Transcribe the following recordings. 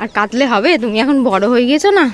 আর কাঁদলে হবে? তুমি এখন বড় হয়ে গেছো না?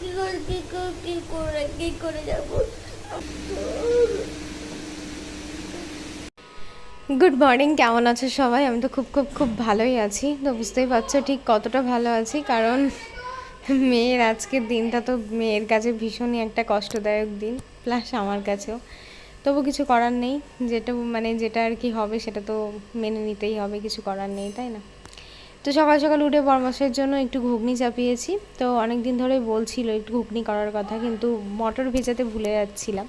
কি করে কি করে কি করে কি করে যাব? গুড মর্নিং কেমন আছো সবাই? আমি তো খুব খুব খুব ভালোই আছি। তো বুঝতেই পারছ ঠিক কতটা ভালো আছি কারণ মেয়ের আজকের দিনটা তো মেয়ের কাছে ভীষণই একটা কষ্টদায়ক দিন প্লাস আমার কাছেও। তবু কিছু করার নেই যেটা মানে যেটা আর কি হবে সেটা তো মেনে নিতেই হবে কিছু করার নেই তাই না? তো সকাল সকাল উঠে পরামর্শের জন্য একটু ঘুগনি চাপিয়েছি। তো অনেক দিন ধরেই বলছিল একটু ঘুগনি করার কথা, কিন্তু মটর ভেজাতে ভুলে যাচ্ছিলাম।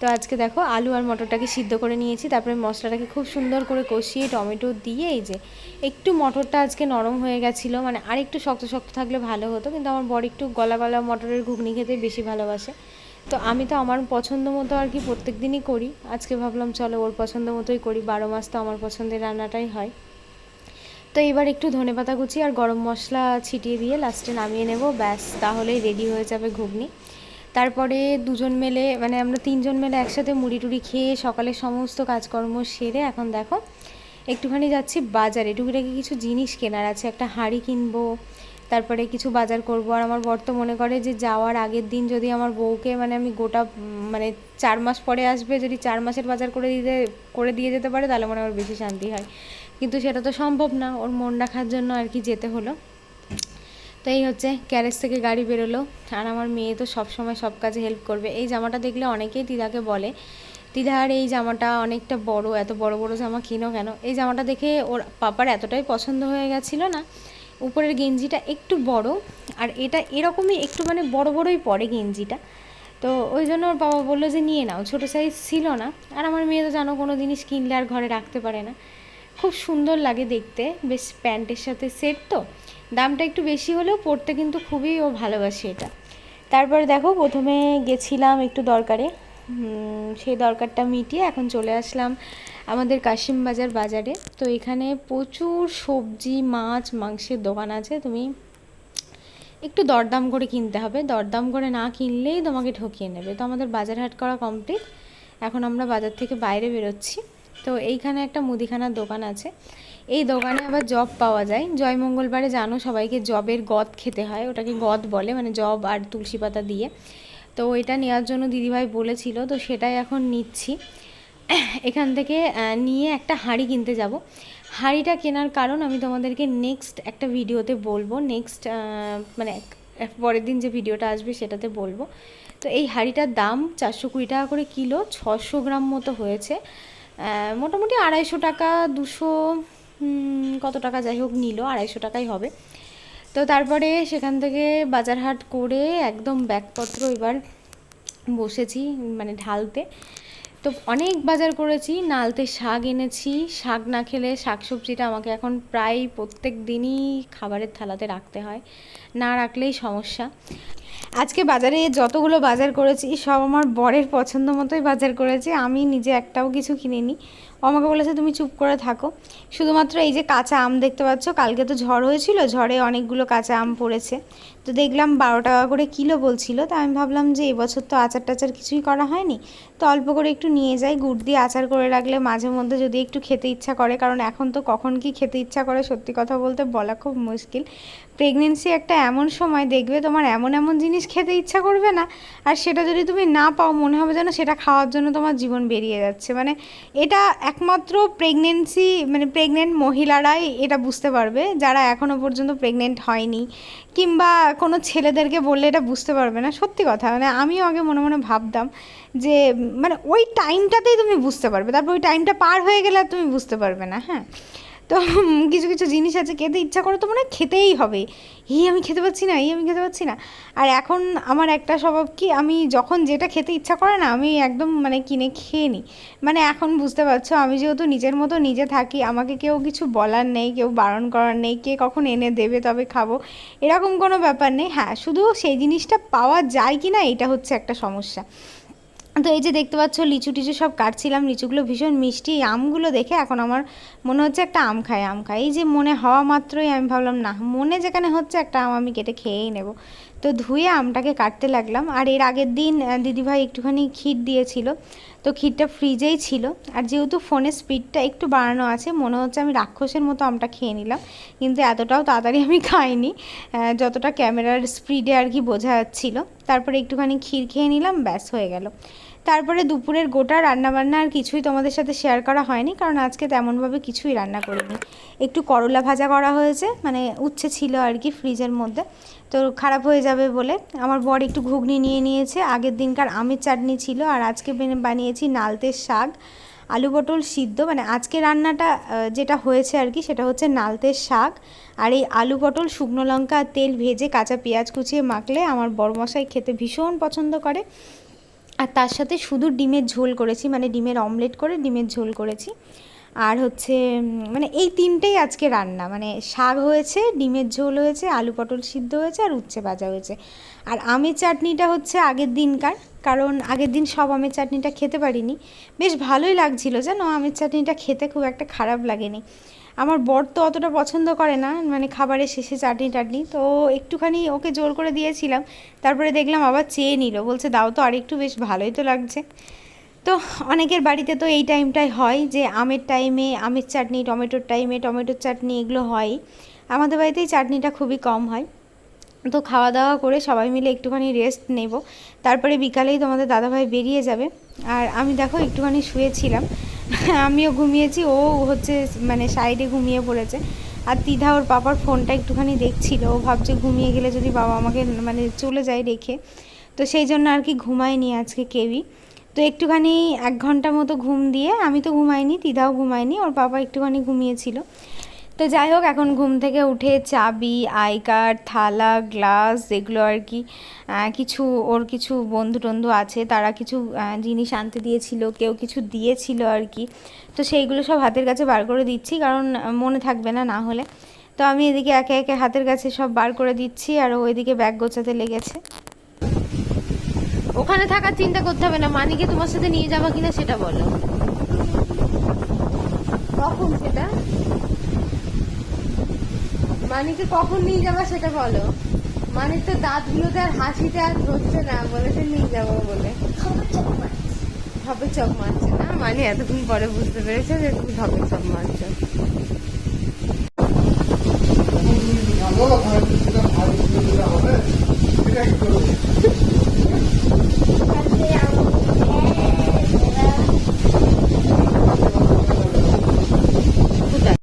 তো আজকে দেখো আলু আর মটরটাকে সিদ্ধ করে নিয়েছি, তারপরে মশলাটাকে খুব সুন্দর করে কষিয়ে টমেটো দিয়ে এই যে একটু মটরটা আজকে নরম হয়ে গেছিল মানে আর একটু শক্ত শক্ত থাকলে ভালো হতো, কিন্তু আমার বড় একটু গলা গলা মটরের ঘুগনি খেতে বেশি ভালোবাসে। তো আমি তো আমার পছন্দ মতো আর কি প্রত্যেক দিনই করি, আজকে ভাবলাম চলো ওর পছন্দ মতোই করি, বারো মাস তো আমার পছন্দের রান্নাটাই হয়। তো এবার একটু ধনেপাতা কুচি আর গরম মশলা ছিটিয়ে দিয়ে লাস্টে নামিয়ে নেব। ব্যাস, তাহলেই রেডি হয়ে যাবে ঘুগনি। তারপরে দুজন মেলে মানে আমরা তিনজন মেলে একসাথে মুড়ি টুড়ি খেয়ে সকালের সমস্ত কাজকর্ম সেরে এখন দেখো, একটুখানি যাচ্ছি বাজারে। টুকিটাকি কিছু জিনিস কেনার আছে। একটা হাঁড়ি কিনবো, তারপরে কিছু বাজার করব। আর আমার বর তো মনে করে যে যাওয়ার আগের দিন যদি আমার বউকে মানে আমি গোটা মানে চার মাস পরে আসবে, যদি চার মাসের বাজার করে দিতে, করে দিয়ে যেতে পারে, তাহলে মনে ওর বেশি শান্তি হয়। কিন্তু সেটা তো সম্ভব না, ওর মন রাখার জন্য আর কি যেতে হলো। তো এই হচ্ছে ক্যারেজ থেকে গাড়ি বেরোলো, আর আমার মেয়ে তো সব সময় সব কাজে হেল্প করবে। এই জামাটা দেখলে অনেকেই দিদাকে বলে দিদার এই জামাটা অনেকটা বড়, এত বড় বড় জামা কিনো কেন? এই জামাটা দেখে ওর পাপার এতটাই পছন্দ হয়ে গেছিল না, উপরের গেঞ্জিটা একটু বড়, আর এটা এরকমই একটু মানে বড় বড়ই পড়ে গেঞ্জিটা। তো ওই জন্য ওর বাবা বলল যে, নিয়ে নাও। ছোটো সাইজ ছিল না, আর আমার মেয়ে তো জানো কোনো জিনিস কিনলে আর ঘরে রাখতে পারে না। খুব সুন্দর লাগে দেখতে। বেশ প্যান্টের সাথে সেট তো। দামটা একটু বেশি হলেও পরতে কিন্তু খুবই ও ভালোবাসে এটা। তারপরে দেখো, প্রথমে গেছিলাম একটু দরকারে। সেই দরকারটা মিটিয়ে এখন চলে আসলাম আমাদের কাশিম বাজার বাজারে। তো এখানে প্রচুর সবজি, মাছ, মাংসের দোকান আছে। তুমি একটু দরদাম করে কিনতে হবে। দরদাম করে না কিনলেই তোমাকে ঠকিয়ে নেবে। তো আমাদের বাজার হাট করা কমপ্লিট এখন আমরা বাজার থেকে বাইরে বেরোচ্ছি। তো এইখানে একটা মুদিখানার দোকান আছে। এই দোকানে আবার জব পাওয়া যায়। জয় মঙ্গলবারে জানো সবাইকে জবের গদ খেতে হয়, ওটাকে গদ বলে মানে জব আর তুলসী পাতা দিয়ে। তো এটা নেওয়ার জন্য দিদিভাই বলেছিল, তো সেটাই এখন নিচ্ছি। এখান থেকে নিয়ে একটা হাঁড়ি কিনতে যাব। হাঁড়িটা কেনার কারণ আমি তোমাদেরকে নেক্সট একটা ভিডিওতে বলব। নেক্সট মানে পরের দিন যে ভিডিওটা আসবে সেটাতে বলব। তো এই হাঁড়িটার দাম চারশো কুড়ি টাকা করে কিলো, ছশো গ্রাম মতো হয়েছে। মোটামুটি আড়াইশো টাকা, দুশো কত টাকা যাই হোক নিল, আড়াইশো টাকাই হবে। তো তারপরে সেখান থেকে বাজার হাট করে একদম ব্যাগপত্র এবার বসেছি মানে ঢালতে। তো অনেক বাজার করেছি, নালতে শাক এনেছি, শাক না খেলে শাক সবজিটা আমাকে এখন প্রায় প্রত্যেক দিনই খাবারের থালাতে রাখতে হয়, না রাখলেই সমস্যা। আজকে বাজারে যতগুলো বাজার করেছি, সব আমার বরের পছন্দ মতোই বাজার করেছি, আমি নিজে একটাও কিছু কিনিনি। আমাকে বলেছে, তুমি চুপ করে থাকো। শুধুমাত্র এই যে কাঁচা আম দেখতে পাচ্ছ, কালকে তো ঝড় হয়েছিল, ঝড়ে অনেকগুলো কাঁচা আম পড়েছে। তো দেখলাম বারো টাকা করে কিলো বলছিল, তো আমি ভাবলাম যে এবছর তো আচার টাচার কিছুই করা হয়নি। তো অল্প করে একটু নিয়ে যাই, গুড় দিয়ে আচার করে রাখলে মাঝে মধ্যে যদি একটু খেতে ইচ্ছা করে, কারণ এখন তো কখন কি খেতে ইচ্ছা করে সত্যি কথা বলতে বলা খুব মুশকিল। প্রেগনেন্সি একটা এমন সময়, দেখবে তোমার এমন এমন জিনিস খেতে ইচ্ছা করবে না, আর সেটা যদি তুমি না পাও, মনে হবে যেন সেটা খাওয়ার জন্য তোমার জীবন বেরিয়ে যাচ্ছে। মানে এটা একমাত্র প্রেগনেন্সি মানে প্রেগনেন্ট মহিলারাই এটা বুঝতে পারবে, যারা এখনও পর্যন্ত প্রেগনেন্ট হয়নি। কিংবা কোনো ছেলেদেরকে বললে এটা বুঝতে পারবে না, সত্যি কথা। মানে আমিও আগে মনে মনে ভাবতাম যে মানে ওই টাইমটাতেই তুমি বুঝতে পারবে। তারপর ওই টাইমটা পার হয়ে গেলে তুমি বুঝতে পারবে না হ্যাঁ। তো কিছু কিছু জিনিস আছে, খেতে ইচ্ছা করে তো মনে হয় খেতেই হবে। এই আমি খেতে পাচ্ছি না, এই আমি খেতে পাচ্ছি না। আর এখন আমার একটা স্বভাব কি, আমি যখন যেটা খেতে ইচ্ছা করে না, আমি একদম মানে কিনে খেয়ে নিই। মানে এখন বুঝতে পারছ, আমি যেহেতু নিজের মতো নিজে থাকি, আমাকে কেউ কিছু বলার নেই, কেউ বারণ করার নেই, কে কখন এনে দেবে তবে খাব, এরকম কোনো ব্যাপার নেই। হ্যাঁ শুধু সেই জিনিসটা পাওয়া যায় কি না এটা হচ্ছে একটা সমস্যা। তো এই যে দেখতে পাচ্ছ, লিচু টিচু সব কাটছিলাম, লিচুগুলো ভীষণ মিষ্টি, এই আমগুলো দেখে এখন আমার মনে হচ্ছে একটা আম খাই আম খাই এই যে মনে হওয়া মাত্রই আমি ভাবলাম, না, মনে যেখানে হচ্ছে একটা আম আমি কেটে খেয়েই নেব। তো ধুয়ে আমটাকে কাটতে লাগলাম, আর এর আগের দিন দিদিভাই একটুখানি ক্ষীর দিয়েছিল, তো ক্ষীরটা ফ্রিজেই ছিল, আর যেহেতু ফোনের স্পিডটা একটু বাড়ানো আছে, মনে হচ্ছে আমি রাক্ষসের মতো আমটা খেয়ে নিলাম, কিন্তু এতটাও তাড়াতাড়ি আমি খাইনি যতটা ক্যামেরার স্পিডে আর কি বোঝা যাচ্ছিল। তারপরে একটুখানি ক্ষীর খেয়ে নিলাম, ব্যাস হয়ে গেল। তারপরে দুপুরের গোটা রান্নাবান্না আর কিছুই তোমাদের সাথে শেয়ার করা হয়নি, কারণ আজকে তেমনভাবে কিছুই রান্না করিনি। একটু করলা ভাজা করা হয়েছে মানে উচ্ছে ছিল আর কি ফ্রিজের মধ্যে, তো খারাপ হয়ে যাবে বলে। আমার বর একটু ঘুগনি নিয়ে নিয়েছে, আগের দিনকার আমের চাটনি ছিল, আর আজকে বানিয়েছি নালতের শাক, আলু পটল সিদ্ধ মানে আজকে রান্নাটা যেটা হয়েছে আর কি সেটা হচ্ছে নালতের শাক, আর এই আলু পটল, শুকনো লঙ্কা তেল ভেজে কাঁচা পেঁয়াজ কুচিয়ে মাখলে আমার বড়মশাই খেতে ভীষণ পছন্দ করে। আর তার সাথে শুধু ডিমের ঝোল করেছি মানে ডিমের অমলেট করে ডিমের ঝোল করেছি। আর হচ্ছে মানে এই তিনটেই আজকে রান্না। মানে শাক হয়েছে, ডিমের ঝোল হয়েছে, আলু পটল সিদ্ধ হয়েছে আর উচ্ছে ভাজা হয়েছে। আর আমের চাটনিটা হচ্ছে আগের দিনকার, কারণ আগের দিন সব আমের চাটনিটা খেতে পারিনি। বেশ ভালোই লাগছিল জানো, আমের চাটনিটা খেতে খুব একটা খারাপ লাগেনি। আমার বর তো অতটা পছন্দ করে না মানে খাবারের শেষে চাটনি টাটনি, তো একটুখানি ওকে জোর করে দিয়েছিলাম, তারপরে দেখলাম আবার চেয়ে নিল, বলছে দাও তো আর একটু বেশ ভালোই তো লাগছে। তো অনেকের বাড়িতে তো এই টাইমটাই হয় যে আমের টাইমে, আমের চাটনি, টমেটোর টাইমে, টমেটোর চাটনি এগুলো হয়। আমাদের বাড়িতে চাটনিটা খুবই কম হয়। তো খাওয়া দাওয়া করে সবাই মিলে একটুখানি রেস্ট নেব। তারপরে বিকালেই তোমাদের দাদাভাই বেরিয়ে যাবে। আর আমি দেখো একটুখানি শুয়েছিলাম। আমিও ঘুমিয়েছি, ও হচ্ছে মানে সাইডে ঘুমিয়ে পড়েছে। আর তিধা, ওর পাপার ফোনটা একটুখানি দেখছিল, ও ভাবছে ঘুমিয়ে গেলে যদি বাবা আমাকে মানে চলে যায় রেখে। তো সেই জন্য আর কি ঘুমায়নি আজকে কেউই। তো একটুখানি এক ঘণ্টা মতো ঘুম দিয়ে, আমি তো ঘুমাইনি, তিধাও ঘুমায়নি, ওর বাবা একটুখানি ঘুমিয়েছিল। তো যাই হোক এখন ঘুম থেকে উঠে চাবি আই কার্ড থালা গ্লাস এগুলো আর কি কিছু ওর কিছু বন্ধু টন্ধু আছে তারা কিছু জিনিস আনতে দিয়েছিল কেউ কিছু দিয়েছিল আর কি। তো সেইগুলো সব হাতের কাছে বার করে দিচ্ছি কারণ মনে থাকবে না না হলে। তো আমি এদিকে একে একে হাতের কাছে সব বার করে দিচ্ছি আর ওইদিকে ব্যাগ গোছাতে লেগেছে। ওখানে থাকার চিন্তা করতে হবে না মানিকে তোমার সাথে নিয়ে যাবা কিনা সেটা বলো। কখন সেটা? মানিকে কখন নিয়ে যাব সেটা বলো। মানিক তো দাঁতগুলোতে আর হাসিতে আর ধরছে না বলেছে নিয়ে যাব বলে। ধপে চক মারছে। না? মানে এতক্ষণ পরে বুঝতে পেরেছে যে তুমি ধপে চক মারছো কোথায়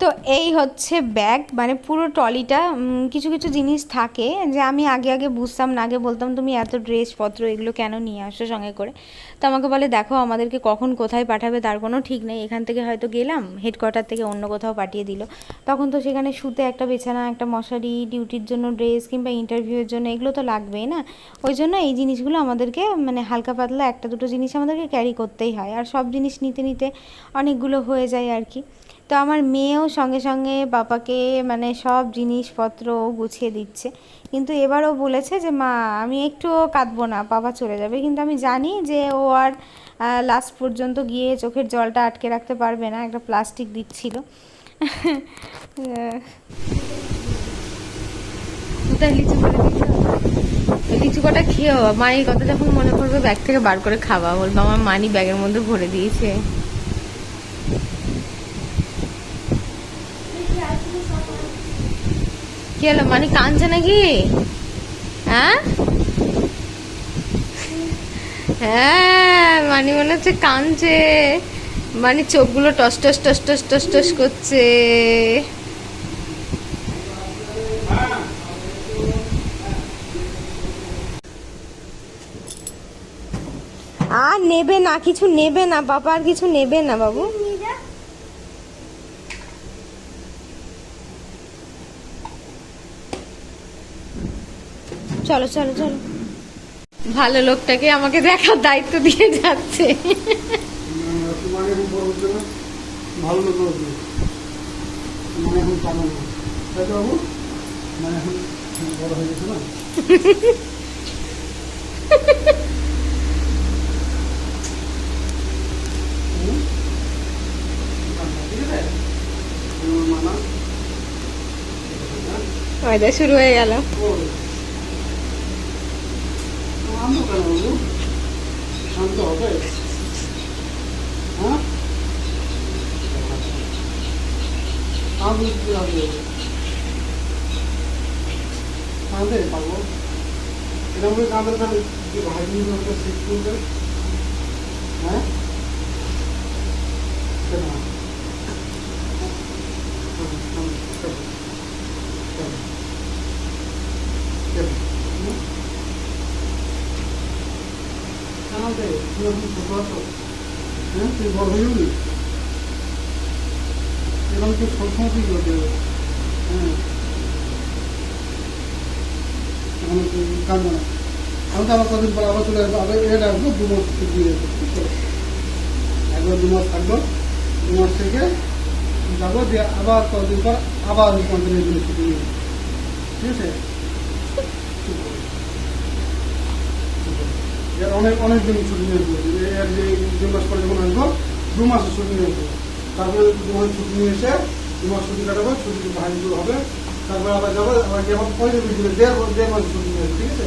তো এই হচ্ছে ব্যাগ মানে পুরো ট্রলিটা উম, কিছু কিছু জিনিস থাকে যে আমি আগে আগে বুঝতাম না আগে বলতাম তুমি এত ড্রেসপত্র এগুলো কেন নিয়ে আসো সঙ্গে করে? তো আমাকে বলে দেখো আমাদেরকে কখন কোথায় পাঠাবে তার কোনো ঠিক নেই। এখান থেকে হয়তো গেলাম হেডকোয়ার্টার থেকে অন্য কোথাও পাঠিয়ে দিল। তখন তো সেখানে শুতে একটা বিছানা একটা মশারি ডিউটির জন্য ড্রেস কিংবা ইন্টারভিউয়ের জন্য এগুলো তো লাগবেই না। ওই জন্য এই জিনিসগুলো আমাদেরকে মানে হালকা পাতলা একটা দুটো জিনিস আমাদেরকে ক্যারি করতেই হয়। আর সব জিনিস নিতে নিতে অনেকগুলো হয়ে যায় আর কি। তো আমার মেয়েও সঙ্গে সঙ্গে বাবাকে মানে সব জিনিসপত্র গুছিয়ে দিচ্ছে। কিন্তু এবারও বলেছে যে, মা, আমি একটুও কাঁদবো না, বাবা চলে যাবে। কিন্তু আমি জানি যে, ও আর লাস্ট পর্যন্ত গিয়ে চোখের জলটা আটকে রাখতে পারবে না, একটা প্লাস্টিক দিচ্ছিল। লিচু লিচু কটা খেয়েও? মায়ের কথা যখন মনে করবে ব্যাগ থেকে বার করে খাওয়া। বলব আমার মানি ব্যাগের মধ্যে ভরে দিয়েছে। কি হলো মানে কাঁদছে নাকি হ্যাঁ হ্যাঁ মানে মনে হচ্ছে কাঁদছে মানে চোখগুলো টস টস টস টস টস টস করছে আর নেবে না কিছু নেবে না, বাবা, আর কিছু নেবে না, বাবু। চলো চলো চলো। ভালো লোকটাকে আমাকে দেখার দায়িত্ব দিয়ে যাচ্ছে। মানে এখন বড় হচ্ছে না? ভালো লোক মানে এখন কেমন তাই তো বাবু? মানে এখন বড় হয়ে গেছে না? হুম? ঠিক আছে তোমার মানা মজা শুরু হয়ে গেল ও কাঁদতে হবে হ্যাঁ কাঁদলে কি হবে কাঁদে পারব এরকম তাহলে যে ভাই লোকটা শিখ করবে হ্যাঁ? আমাদের হ্যাঁ? তুই বড় হয়ে যাবি এরকম তুই সবসময় তুই হ্যাঁ এখন না আমি তো আবার কদিন পর আবার চলে আসব। আবার এটা আসব, দু মাস দিয়ে একবার দু মাস থাকব। দু মাস থেকে যাব, দিয়ে আবার কদিন পর আবার কন্টিনিউ করে ছুটি নিয়ে। ঠিক আছে? এর অনেক অনেক দিন ছুটি নিয়ে আসব। দু মাস পরে যখন আসব, দু মাসের ছুটি নিয়ে আসব। তারপরে দু মাস ছুটি নিয়ে এসে দু মাস ছুটি কাটাবো ছুটি ভাইগুলো হবে। তারপরে আবার যাব, আবার গিয়ে আবার পয়সা দেড় দেড় মাসের ছুটি নিয়ে আসব। ঠিক আছে?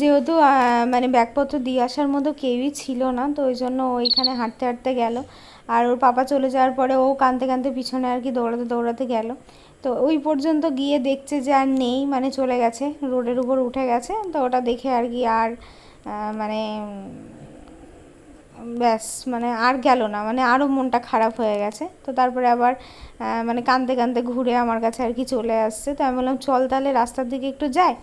যেহেতু মানে ব্যাগপত্র দিয়ে আসার মতো কেউই ছিল না, তো ওই জন্য ওইখানে হাঁটতে হাঁটতে গেল। আর ওর পাপা চলে যাওয়ার পরে ও কাঁদতে কাঁদতে পিছনে আর কি দৌড়াতে দৌড়াতে গেল। তো ওই পর্যন্ত গিয়ে দেখছে যে আর নেই মানে চলে গেছে, রোডের উপর উঠে গেছে। তো ওটা দেখে আর কি আর মানে ব্যাস মানে আর গেল না মানে আরও মনটা খারাপ হয়ে গেছে। তো তারপরে আবার মানে কাঁদতে কাঁদতে ঘুরে আমার কাছে আর কি চলে আসছে। তো আমি বললাম, চল তাহলে রাস্তার দিকে একটু যাই।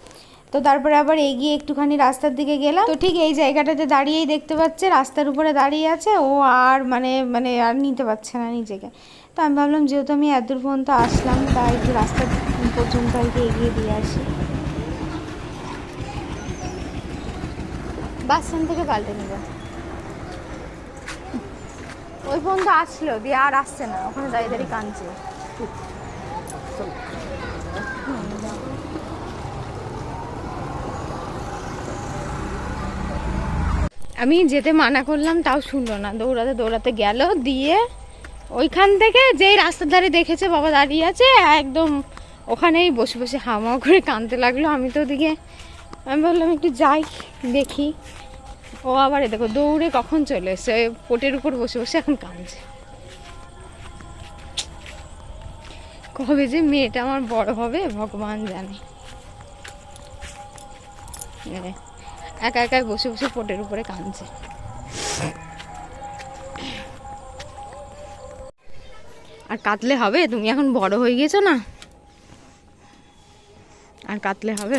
তো তারপরে আবার এগিয়ে একটুখানি রাস্তার দিকে গেলাম। তো ঠিক এই জায়গাটাতে দাঁড়িয়েই দেখতে পাচ্ছে, রাস্তার উপরে দাঁড়িয়ে আছে, ও আর মানে মানে আর নিতে পারছে না নিজেকে। তো আমি ভাবলাম, যেহেতু আমি এত দূর পর্যন্ত আসলাম, তাই একটু রাস্তা পর্যন্ত আর কি এগিয়ে দিয়ে আসি। বাস স্ট্যান্ড থেকে পাল্টে নেব। ওই পর্যন্ত আসলো, দিয়ে আর আসছে না, ওখানে দাঁড়িয়ে দাঁড়িয়ে কাঁদছে। আমি যেতে মানা করলাম, তাও শুনলো না। দৌড়াতে দৌড়াতে গেল, দিয়ে ওইখান থেকে যেই রাস্তার ধারে দেখেছে বাবা দাঁড়িয়ে আছে, একদম ওখানেই বসে বসে হামা করে কাঁদতে লাগল। আমি তো ওদিকে, আমি বললাম একটু যাই, দেখি। ও আবার দেখো, দৌড়ে কখন চলে এসছে? পোটের উপর বসে বসে এখন কাঁদছে। কবে যে মেয়েটা আমার বড় হবে, ভগবান জানে। একা একাই বসে বসে পোটের উপরে কাঁদছে। আর কাতলে হবে? তুমি এখন বড় হয়ে গেছো না? আর কাতলে হবে?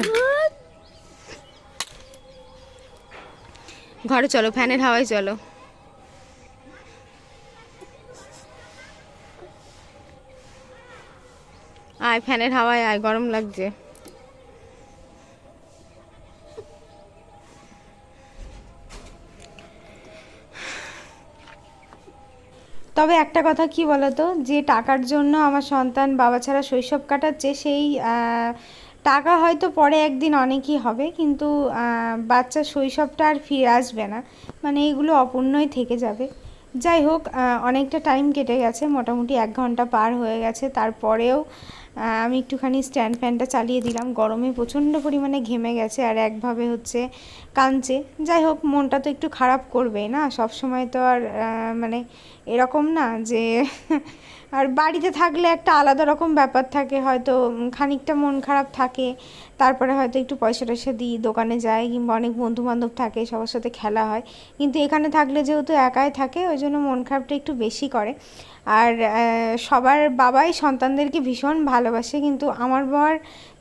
ঘরে চলো, ফ্যানের হাওয়ায় চলো। আয়, ফ্যানের হাওয়ায় আয়, গরম লাগছে। তবে একটা কথা কি বলতো? যে টাকার জন্য আমার সন্তান বাবা ছাড়া শৈশব কাটাচ্ছে, সেই টাকা হয়তো পরে একদিন অনেকই হবে, কিন্তু বাচ্চা শৈশবটা আর ফিরে আসবে না। মানে এইগুলো অপূর্ণই থেকে যাবে। যাই হোক অনেকটা টাইম কেটে গেছে, মোটামুটি এক ঘণ্টা পার হয়ে গেছে, তারপরেও আমি একটুখানি স্ট্যান্ড ফ্যানটা চালিয়ে দিলাম। গরমে প্রচণ্ড পরিমাণে ঘেমে গেছে আর একভাবে হচ্ছে কাঁদছে। যাই হোক, মনটা তো একটু খারাপ করবেই না? সব সময় তো আর মানে এরকম না যে আর বাড়িতে থাকলে একটা আলাদা রকম ব্যাপার থাকে। হয়তো খানিকটা মন খারাপ থাকে, তারপরে হয়তো একটু পয়সা টয়সা দিই, দোকানে যাই কিংবা অনেক বন্ধু বান্ধব থাকে, সবার সাথে খেলা হয়। কিন্তু এখানে থাকলে যেহেতু একাই থাকে, ওই জন্য মন খারাপটা একটু বেশি করে। আর সবার বাবাই সন্তানদেরকে ভীষণ ভালোবাসে, কিন্তু আমার বর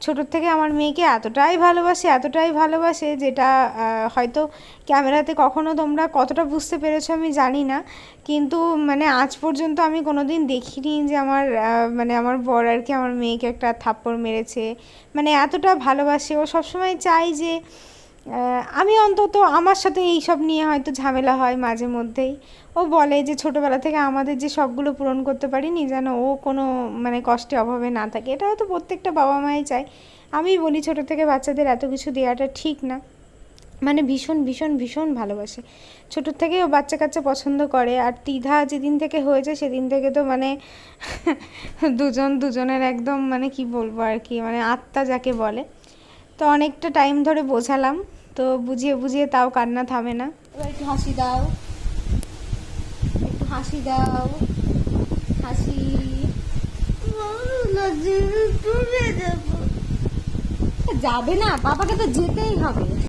ছোটোর থেকে আমার মেয়েকে এতটাই ভালোবাসে এতটাই ভালোবাসে যেটা হয়তো ক্যামেরাতে কখনো তোমরা কতটা বুঝতে পেরেছ আমি জানি না, কিন্তু মানে আজ পর্যন্ত আমি কোনো দিন দেখিনি যে আমার মানে আমার বর আর কি আমার মেয়েকে একটা থাপ্পড় মেরেছে। মানে এতটা ভালোবাসে। ও সবসময় চাই যে আমি অন্তত আমার সাথে এই সব নিয়ে হয়তো ঝামেলা হয় মাঝে মধ্যেই। ও বলে যে ছোটোবেলা থেকে আমাদের যে সবগুলো পূরণ করতে পারিনি যেন ও কোনো মানে কষ্টে অভাবে না থাকে। এটা হয়তো প্রত্যেকটা বাবা মাই চায়। আমি বলি ছোটো থেকে বাচ্চাদের এত কিছু দেওয়াটা ঠিক না। মানে ভীষণ ভীষণ ভীষণ ভালোবাসে। ছোটোর থেকেই ও বাচ্চা কাচ্চা পছন্দ করে আর তিধা যেদিন থেকে হয়েছে সেদিন থেকে তো মানে দুজন, দুজনের একদম মানে কি বলব আর কি মানে আত্মা যাকে বলে। তো অনেকটা টাইম ধরে বোঝালাম তো বুঝিয়ে বুঝিয়ে তাও কান্না থামে না। এবার একটু হাসি দাও। একটু হাসি দাও। হাসি। যাবে না বাবাকে তো যেতেই হবে।